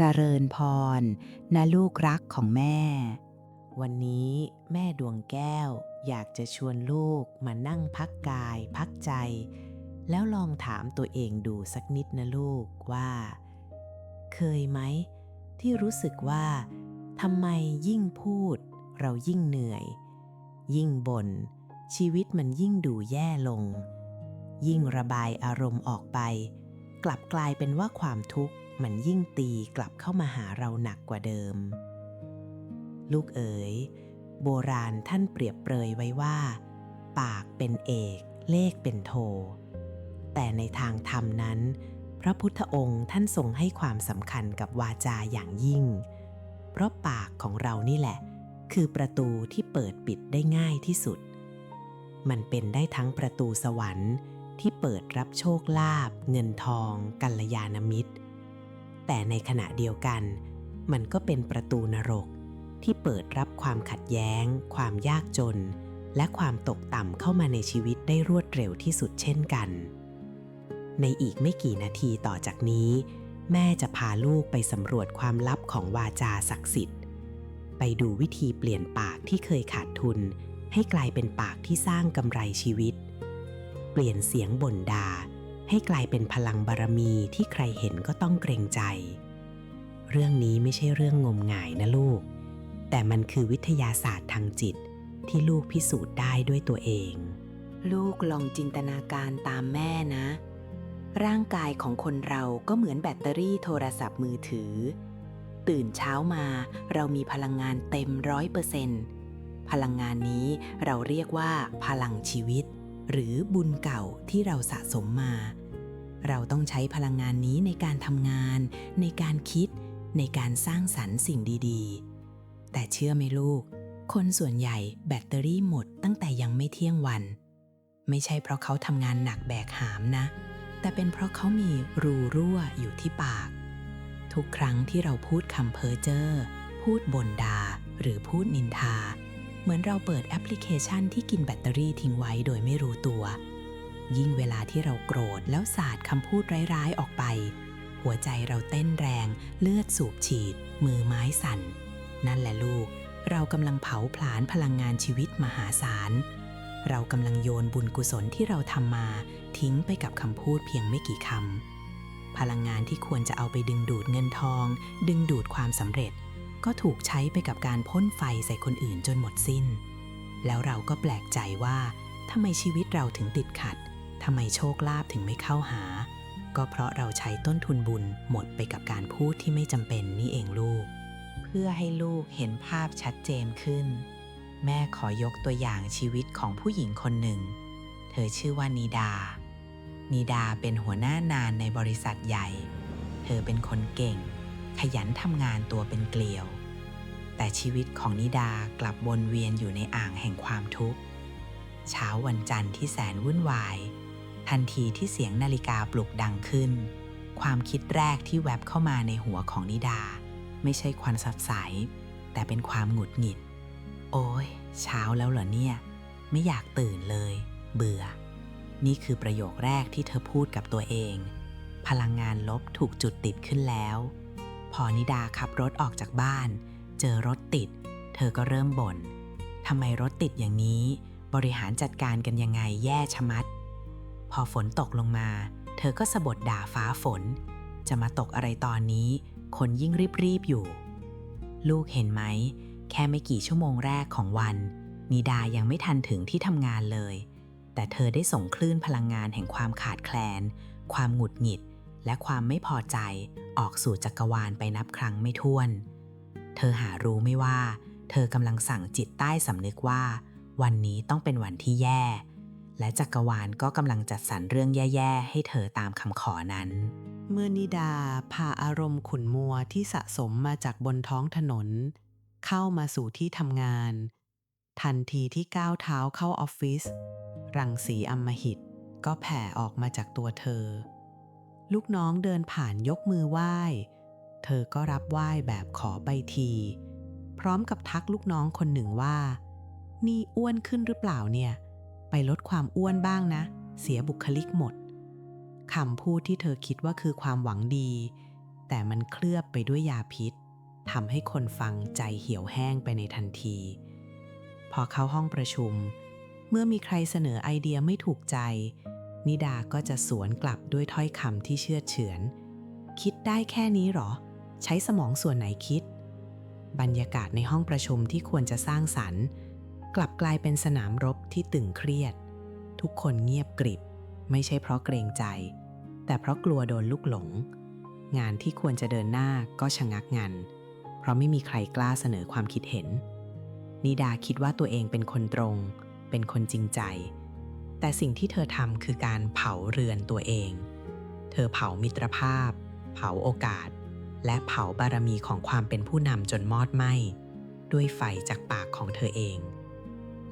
เจริญพรนะลูกรักของแม่ วันนี้แม่ดวงแก้วอยากจะชวนลูกมานั่งพักกาย พักใจ แล้วลองถามตัวเองดูสักนิดนะลูกว่า เคยไหม ที่รู้สึกว่าทำไมยิ่งพูด เรายิ่งเหนื่อย ยิ่งบน่นชีวิตมันยิ่งดูแย่ลง ยิ่งระบายอารมณ์ออกไป กลับกลายเป็นว่าความทุกข์ มันยิ่งตีกลับเข้ามาหาเราหนักกว่าเดิม ลูกเอ๋ย โบราณท่านเปรียบเปรยไว้ว่า ปากเป็นเอก เลขเป็นโท แต่ในทางธรรมนั้น พระพุทธองค์ท่านทรงให้ความสำคัญกับวาจาอย่างยิ่ง เพราะปากของเรานี่แหละ คือประตูที่เปิดปิดได้ง่ายที่สุด มันเป็นได้ทั้งประตูสวรรค์ที่เปิดรับโชคลาภเงินทองกัลยาณมิตร แต่ในขณะเดียวกัน มันก็เป็นประตูนรกที่เปิดรับความขัดแย้ง ความยากจน และความตกต่ำเข้ามาในชีวิตได้รวดเร็วที่สุดเช่นกัน ในอีกไม่กี่นาทีต่อจากนี้ แม่จะพาลูกไปสำรวจความลับของวาจาศักดิ์สิทธิ์ ไปดูวิธีเปลี่ยนปากที่เคยขาดทุน ให้กลายเป็นปากที่สร้างกำไรชีวิต เปลี่ยนเสียงบ่นดา ให้กลายเป็นพลังบารมีที่ใครเห็นก็ต้องเกรงใจ เรื่องนี้ไม่ใช่เรื่องงมงายนะลูก แต่มันคือวิทยาศาสตร์ทางจิตที่ลูกพิสูจน์ได้ด้วยตัวเอง ลูกลองจินตนาการตามแม่นะ ร่างกายของคนเราก็เหมือนแบตเตอรี่โทรศัพท์มือถือ ตื่นเช้ามาเรามีพลังงานเต็มร้อยเปอร์เซ็นต์พลังงานนี้เราเรียกว่าพลังชีวิต หรือบุญเก่าที่เราสะสมมา เราต้องใช้พลังงานนี้ในการทำงาน ในการคิด ในการสร้างสรรค์สิ่งดีๆ แต่เชื่อไหมลูก คนส่วนใหญ่แบตเตอรี่หมดตั้งแต่ยังไม่เที่ยงวัน ไม่ใช่เพราะเขาทำงานหนักแบกหามนะ แต่เป็นเพราะเขามีรูรั่วอยู่ที่ปาก ทุกครั้งที่เราพูดคำเพ้อเจ้อพูดบ่นดาหรือพูดนินทา เหมือนเราเปิดแอปพลิเคชันที่กินแบตเตอรี่ทิ้งไว้โดยไม่รู้ตัว ยิ่งเวลาที่เราโกรธแล้วสาดคำพูดร้ายๆออกไป หัวใจเราเต้นแรง เลือดสูบฉีด มือไม้สั่น นั่นแหละลูก เรากำลังเผาผลาญพลังงานชีวิตมหาศาล เรากำลังโยนบุญกุศลที่เราทำมา ทิ้งไปกับคำพูดเพียงไม่กี่คำพลังงานที่ควรจะเอาไปดึงดูดเงินทอง ดึงดูดความสำเร็จ ก็ถูกใช้ไปกับการพ่นไฟใส่คนอื่นจนหมดสิ้น แล้วเราก็แปลกใจว่าทำไมชีวิตเราถึงติดขัดทำไมโชคลาภถึงไม่เข้าหา ก็เพราะเราใช้ต้นทุนบุญหมดไปกับการพูดที่ไม่จำเป็นนี่เองลูก เพื่อให้ลูกเห็นภาพชัดเจนขึ้น แม่ขอยกตัวอย่างชีวิตของผู้หญิงคนหนึ่ง เธอชื่อว่านีดา นีดาเป็นหัวหน้านานในบริษัทใหญ่ เธอเป็นคนเก่ง ขยันทำงานตัวเป็นเกลียว แต่ชีวิตของนิดากลับวนเวียนอยู่ในอ่างแห่งความทุกข์ เช้าวันจันทร์ที่แสนวุ่นวาย ทันทีที่เสียงนาฬิกาปลุกดังขึ้น ความคิดแรกที่แวบเข้ามาในหัวของนิดา ไม่ใช่ควันสับใสแต่เป็นความหงุดหงิด โอ้ยเช้าแล้วเหรอเนี่ย ไม่อยากตื่นเลย เบื่อ นี่คือประโยคแรกที่เธอพูดกับตัวเอง พลังงานลบถูกจุดติดขึ้นแล้ว อนิดาขับรถออกจากบ้าน เจอรถติด เธอก็เริ่มบน่นทำไมรถติดอย่างนี้ บริหารจัดการกันยังไงแย่ชะมัด พอฝนตกลงมา เธอก็สะบดด่าฟ้าฝน จะมาตกอะไรตอนนี้ คนยิ่งรีบๆอยู่ ลูกเห็นไหม แค่ไม่กี่ชั่วโมงแรกของวัน นิดายังไม่ทันถึงที่ทำงานเลย แต่เธอได้ส่งคลื่นพลังงานแห่งความขาดแคลน ความหงุดหงิด และความไม่พอใจออกสู่จักรวาลไปนับครั้งไม่ถ้วน เธอหารู้ไม่ว่า เธอกำลังสั่งจิตใต้สำนึกว่า วันนี้ต้องเป็นวันที่แย่ และจักรวาลก็กำลังจัดสรรเรื่องแย่ๆ ให้เธอตามคำขอนั้น เมื่อนิดาพาอารมณ์ขุนมัวที่สะสมมาจากบนท้องถนน เข้ามาสู่ที่ทำงาน ทันทีที่ก้าวเท้าเข้าออฟฟิศรังสีอมหิตก็แผ่ออกมาจากตัวเธอ ลูกน้องเดินผ่านยกมือไหว้ เธอก็รับไหว้แบบขอไปที พร้อมกับทักลูกน้องคนหนึ่งว่า นี่อ้วนขึ้นหรือเปล่าเนี่ย ไปลดความอ้วนบ้างนะ เสียบุคลิกหมดคำพูดที่เธอคิดว่าคือความหวังดี แต่มันเคลือบไปด้วยยาพิษทำให้คนฟังใจเหี่ยวแห้งไปในทันที พอเข้าห้องประชุม เมื่อมีใครเสนอไอเดียไม่ถูกใจ นิดาก็จะสวนกลับด้วยถ้อยคำที่เชื่อเฉือน คิดได้แค่นี้หรอ ใช้สมองส่วนไหนคิด บรรยากาศในห้องประชุมที่ควรจะสร้างสรรค์ กลับกลายเป็นสนามรบที่ตึงเครียด ทุกคนเงียบกริบ ไม่ใช่เพราะเกรงใจ แต่เพราะกลัวโดนลูกหลง งานที่ควรจะเดินหน้าก็ชะงักงัน เพราะไม่มีใครกล้าเสนอความคิดเห็นนิดาคิดว่าตัวเองเป็นคนตรง เป็นคนจริงใจ แต่สิ่งที่เธอทำคือการเผาเรือนตัวเอง เธอเผามิตรภาพ เผาโอกาส และเผาบารมีของความเป็นผู้นำจนมอดไหม้ด้วยไฟจากปากของเธอเอง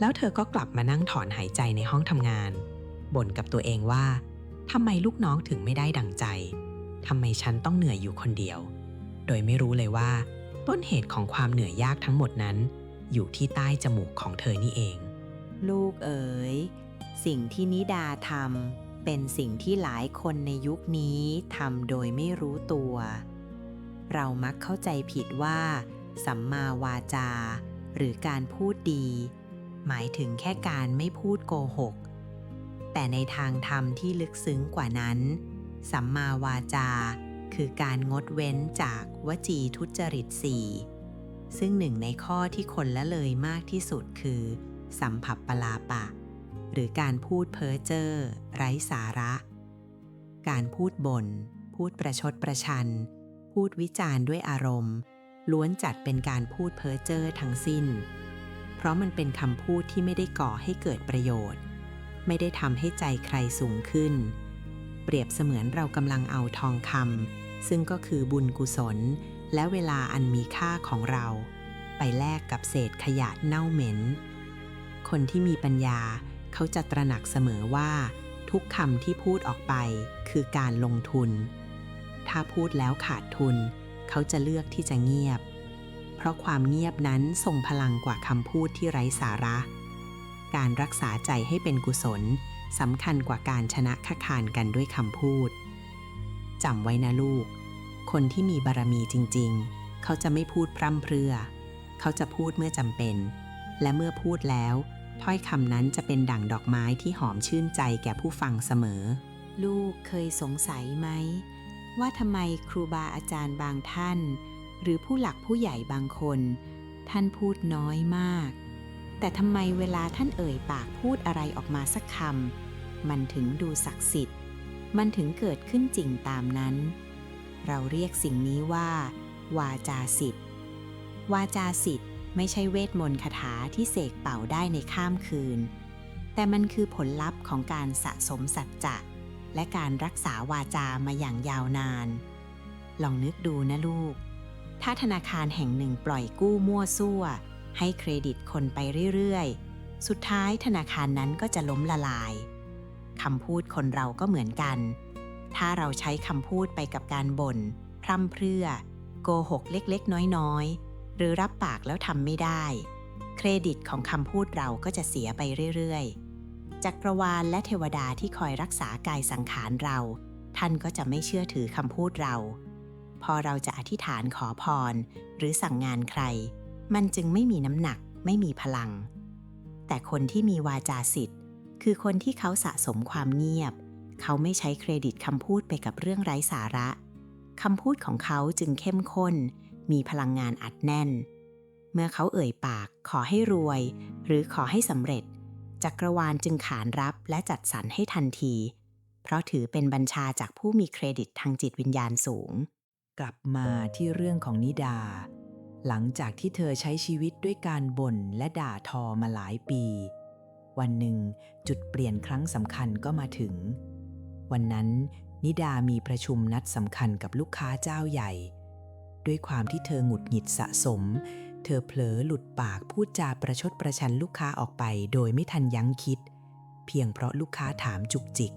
แล้วเธอก็กลับมานั่งถอนหายใจในห้องทำงาน บ่นกับตัวเองว่าทำไมลูกน้องถึงไม่ได้ดังใจทำไมฉันต้องเหนื่อยอยู่คนเดียว โดยไม่รู้เลยว่า ต้นเหตุของความเหนื่อยยากทั้งหมดนั้น อยู่ที่ใต้จมูกของเธอนี่เอง ลูกเอ๋ย สิ่งที่นิดาทำเป็นสิ่งที่หลายคนในยุคนี้ทำโดยไม่รู้ตัว เรามักเข้าใจผิดว่า สัมมาวาจา หรือการพูดดี หมายถึงแค่การไม่พูดโกหก แต่ในทางธรรมที่ลึกซึ้งกว่านั้น สัมมาวาจาคือการงดเว้นจากวจีทุจริตสี่ซึ่งหนึ่งในข้อที่คนละเลยมากที่สุดคือ สัมผัสปลาปะ หรือการพูดเพ้อเจ้อไร้สาระ การพูดบน่น พูดประชดประชัน พูดวิจารณ์ด้วยอารมณ์ ล้วนจัดเป็นการพูดเพ้อเจ้อทั้งสิ้น เพราะมันเป็นคำพูดที่ไม่ได้ก่อให้เกิดประโยชน์ ไม่ได้ทำให้ใจใครสูงขึ้น เปรียบเสมือนเรากำลังเอาทองคำซึ่งก็คือบุญกุศล และเวลาอันมีค่าของเรา ไปแลกกับเศษขยะเน่าเหม็น คนที่มีปัญญา เขาจะตระหนักเสมอว่า ทุกคำที่พูดออกไปคือการลงทุน ถ้าพูดแล้วขาดทุน เขาจะเลือกที่จะเงียบ เพราะความเงียบนั้นทรงพลังกว่าคำพูดที่ไร้สาระ การรักษาใจให้เป็นกุศลสำคัญกว่าการชนะค้าคานกันด้วยคำพูดจำไว้นะลูก คนที่มีบารมีจริง ๆ เขาจะไม่พูดพร่ำเพรื่อ เขาจะพูดเมื่อจำเป็น และเมื่อพูดแล้ว ถ้อยคำนั้นจะเป็นดั่งดอกไม้ที่หอมชื่นใจแก่ผู้ฟังเสมอ ลูกเคยสงสัยไหม ว่าทำไมครูบาอาจารย์บางท่าน หรือผู้หลักผู้ใหญ่บางคน ท่านพูดน้อยมาก แต่ทำไมเวลาท่านเอ่ยปากพูดอะไรออกมาสักคำมันถึงดูศักดิ์สิทธิ์ มันถึงเกิดขึ้นจริงตามนั้น เราเรียกสิ่งนี้ว่า วาจาสิทธิ์วาจาสิทธิ์ ไม่ใช่เวทมนต์คาถาที่เสกเป่าได้ในข้ามคืน แต่มันคือผลลัพธ์ของการสะสมสัจจะและการรักษาวาจามาอย่างยาวนาน ลองนึกดูนะลูก ถ้าธนาคารแห่งหนึ่งปล่อยกู้มั่วซั่ว ให้เครดิตคนไปเรื่อยๆ สุดท้ายธนาคารนั้นก็จะล้มละลาย คำพูดคนเราก็เหมือนกัน ถ้าเราใช้คำพูดไปกับการบน่น พร่ำเพรื่อ โกหกเล็กๆ น้อยๆ หรือรับปากแล้วทำไม่ได้ เครดิตของคำพูดเราก็จะเสียไปเรื่อยๆ จักรวาลและเทวดาที่คอยรักษากายสังขารเรา ท่านก็จะไม่เชื่อถือคำพูดเรา พอเราจะอธิษฐานขอพร หรือสั่งงานใคร มันจึงไม่มีน้ำหนัก ไม่มีพลัง แต่คนที่มีวาจาสิทธิ์ คือคนที่เขาสะสมความเงียบ เขาไม่ใช้เครดิตคำพูดไปกับเรื่องไร้สาระคำพูดของเขาจึงเข้มข้น มีพลังงานอัดแน่น เมื่อเขาเอ่ยปากขอให้รวย หรือขอให้สำเร็จ จักรวาลจึงขานรับและจัดสรรให้ทันที เพราะถือเป็นบัญชาจากผู้มีเครดิตทางจิตวิญญาณสูง กลับมาที่เรื่องของนิดา หลังจากที่เธอใช้ชีวิตด้วยการบ่นและด่าทอมาหลายปี วันหนึ่ง จุดเปลี่ยนครั้งสำคัญก็มาถึง วันนั้นนิดามีประชุมนัดสำคัญกับลูกค้าเจ้าใหญ่ ด้วยความที่เธอหงุดหงิดสะสม เธอเผลอหลุดปากพูดจาประชดประชันลูกค้าออกไปโดยไม่ทันยั้งคิด เพียงเพราะลูกค้าถามจุกจิก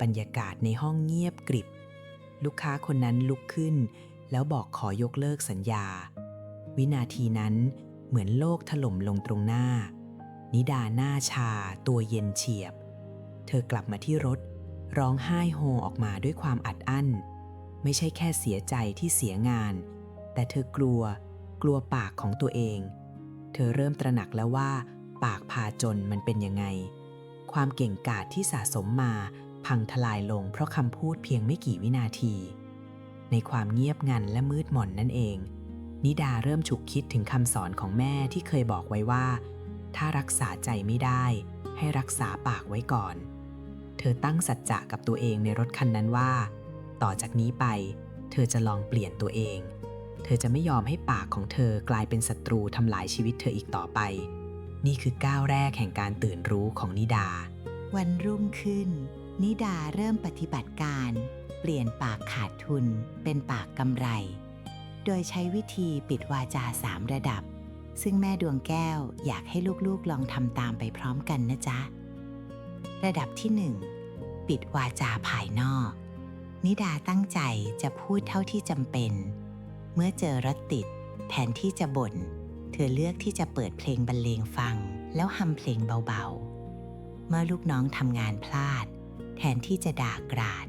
บรรยากาศในห้องเงียบกริบ ลูกค้าคนนั้นลุกขึ้น แล้วบอกขอยกเลิกสัญญา วินาทีนั้นเหมือนโลกถล่มลงตรงหน้า นิดาหน้าชาตัวเย็นเฉียบ เธอกลับมาที่รถ ร้องไห้โฮออกมาด้วยความอัดอั้น ไม่ใช่แค่เสียใจที่เสียงาน แต่เธอกลัว กลัวปากของตัวเอง เธอเริ่มตระหนักแล้วว่า ปากพาจนมันเป็นยังไง ความเก่งกาจที่สะสมมา พังทลายลงเพราะคำพูดเพียงไม่กี่วินาที ในความเงียบงันและมืดหม่นนั่นเอง นิดาเริ่มฉุกคิดถึงคำสอนของแม่ที่เคยบอกไว้ว่า ถ้ารักษาใจไม่ได้ ให้รักษาปากไว้ก่อน เธอตั้งสัจจะกับตัวเองในรถคันนั้นว่า ต่อจากนี้ไป เธอจะลองเปลี่ยนตัวเอง เธอจะไม่ยอมให้ปากของเธอกลายเป็นศัตรูทำลายชีวิตเธออีกต่อไป นี่คือก้าวแรกแห่งการตื่นรู้ของนิดา วันรุ่งขึ้น นิดาเริ่มปฏิบัติการ เปลี่ยนปากขาดทุนเป็นปากกำไร โดยใช้วิธีปิดวาจาสามระดับ ซึ่งแม่ดวงแก้วอยากให้ลูกๆลองทำตามไปพร้อมกันนะจ๊ะ ระดับที่หนึ่งปิดวาจาภายนอก นิดาตั้งใจจะพูดเท่าที่จำเป็น เมื่อเจอรถติด แทนที่จะบ่น เธอเลือกที่จะเปิดเพลงบรรเลงฟัง แล้วฮัมเพลงเบาๆ เมื่อลูกน้องทำงานพลาด แทนที่จะด่ากราด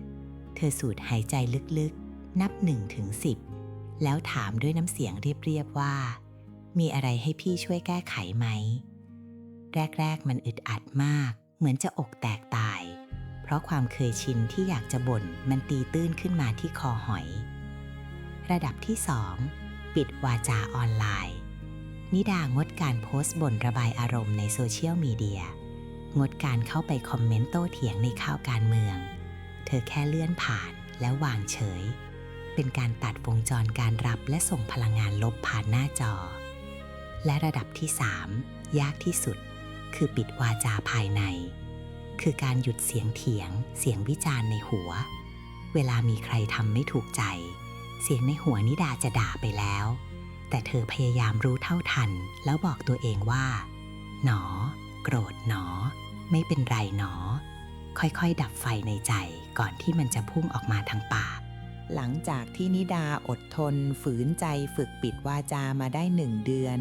เธอสูดหายใจลึกๆ นับหนึ่งถึงสิบแล้วถามด้วยน้ำเสียงเรียบๆว่า มีอะไรให้พี่ช่วยแก้ไขไหม แรกๆมันอึดอัดมาก เหมือนจะอกแตกตาย เพราะความเคยชินที่อยากจะบ่นมันตีตื้นขึ้นมาที่คอหอย ระดับที่2ปิดวาจาออนไลน์ นิดางดการโพสต์บ่นระบายอารมณ์ในโซเชียลมีเดีย งดการเข้าไปคอมเมนต์โต้เถียงในข่าวการเมือง เธอแค่เลื่อนผ่านแล้ววางเฉย เป็นการตัดวงจรการรับและส่งพลังงานลบผ่านหน้าจอ และระดับที่ 3 ยากที่สุด คือปิดวาจาภายใน คือการหยุดเสียงเถียง เสียงวิจารณ์ในหัว เวลามีใครทำไม่ถูกใจ เสียงในหัวนิดาจะด่าไปแล้ว แต่เธอพยายามรู้เท่าทัน แล้วบอกตัวเองว่า หนอ โกรธหนอ ไม่เป็นไรหนอ ค่อยๆ ดับไฟในใจก่อนที่มันจะพุ่งออกมาทางปากหลังจากที่นิดาอดทนฝืนใจฝึกปิดวาจามาได้หนึ่งเดือน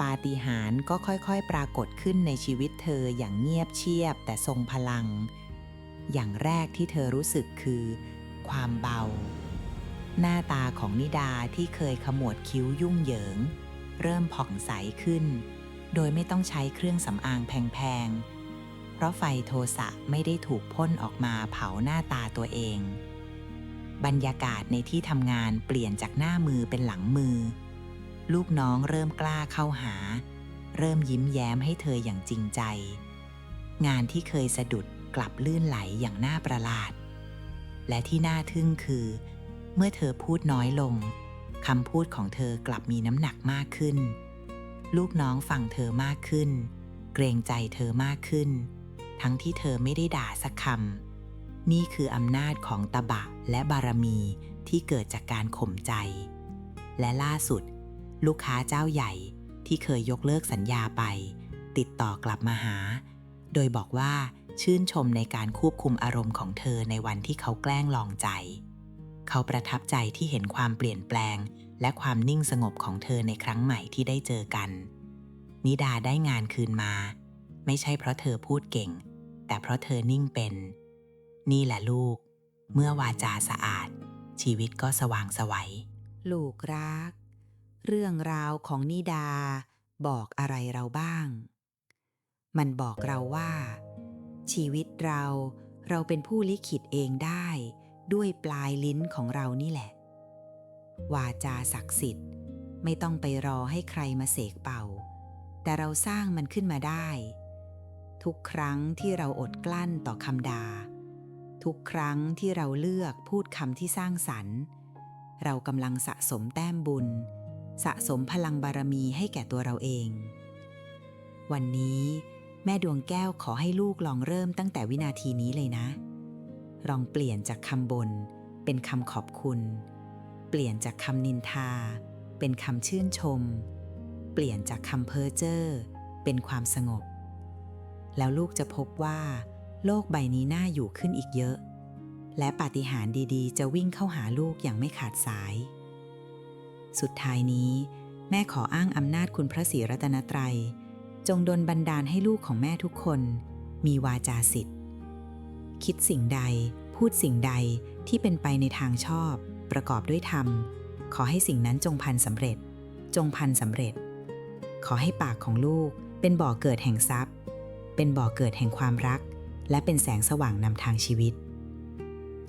ปาฏิหาริย์ก็ค่อยๆ ปรากฏขึ้นในชีวิตเธออย่างเงียบเชียบแต่ทรงพลัง อย่างแรกที่เธอรู้สึกคือ ความเบา หน้าตาของนิดาที่เคยขมวดคิ้วยุ่งเหยิง เริ่มผ่องใสขึ้น โดยไม่ต้องใช้เครื่องสำอางแพงๆ เพราะไฟโทสะไม่ได้ถูกพ่นออกมาเผาหน้าตาตัวเอง บรรยากาศในที่ทำงานเปลี่ยนจากหน้ามือเป็นหลังมือ ลูกน้องเริ่มกล้าเข้าหา เริ่มยิ้มแย้มให้เธออย่างจริงใจ งานที่เคยสะดุดกลับลื่นไหลอย่างน่าประหลาด และที่น่าทึ่งคือ เมื่อเธอพูดน้อยลงคำพูดของเธอกลับมีน้ำหนักมากขึ้น ลูกน้องฟังเธอมากขึ้น เกรงใจเธอมากขึ้น ทั้งที่เธอไม่ได้ด่าสักคำนี่คืออำนาจของตะบะและบารมีที่เกิดจากการข่มใจ และล่าสุด ลูกค้าเจ้าใหญ่ที่เคยยกเลิกสัญญาไป ติดต่อกลับมาหา โดยบอกว่าชื่นชมในการควบคุมอารมณ์ของเธอในวันที่เขาแกล้งลองใจ เขาประทับใจที่เห็นความเปลี่ยนแปลง และความนิ่งสงบของเธอในครั้งใหม่ที่ได้เจอกัน นิดาได้งานคืนมา ไม่ใช่เพราะเธอพูดเก่ง แต่เพราะเธอนิ่งเป็น นี่แหละลูก เมื่อวาจาสะอาด ชีวิตก็สว่างสวัยลูกรัก เรื่องราวของนิดา บอกอะไรเราบ้าง มันบอกเราว่า ชีวิตเราเราเป็นผู้ลิขิตเองได้ด้วยปลายลิ้นของเรานี่แหละ วาจาศักดิ์สิทธิ์ไม่ต้องไปรอให้ใครมาเสกเป่า แต่เราสร้างมันขึ้นมาได้ ทุกครั้งที่เราอดกลั้นต่อคำด่าทุกครั้งที่เราเลือกพูดคำที่สร้างสรรค์ เรากำลังสะสมแต้มบุญ สะสมพลังบารมีให้แก่ตัวเราเอง วันนี้แม่ดวงแก้วขอให้ลูกลองเริ่มตั้งแต่วินาทีนี้เลยนะ ลองเปลี่ยนจากคำบน่นเป็นคำขอบคุณ เปลี่ยนจากคำนินทา เป็นคำชื่นชม เปลี่ยนจากคำเพ้อเจ้อเป็นความสงบ แล้วลูกจะพบว่า โลกใบนี้น่าอยู่ขึ้นอีกเยอะ และปาฏิหาริย์ดีๆ จะวิ่งเข้าหาลูกอย่างไม่ขาดสาย สุดท้ายนี้ แม่ขออ้างอำนาจคุณพระศรีรัตนตรัย จงดลบันดาลให้ลูกของแม่ทุกคน มีวาจาสิทธิ์ คิดสิ่งใด พูดสิ่งใดที่เป็นไปในทางชอบ ประกอบด้วยธรรม ขอให้สิ่งนั้นจงพันสำเร็จ จงพันสำเร็จ ขอให้ปากของลูกเป็นบ่อเกิดแห่งทรัพย์ เป็นบ่อเกิดแห่งความรัก และเป็นแสงสว่างนำทางชีวิต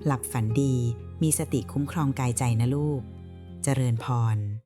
หลับฝันดีมีสติคุ้มครองกายใจนะลูก เจริญพร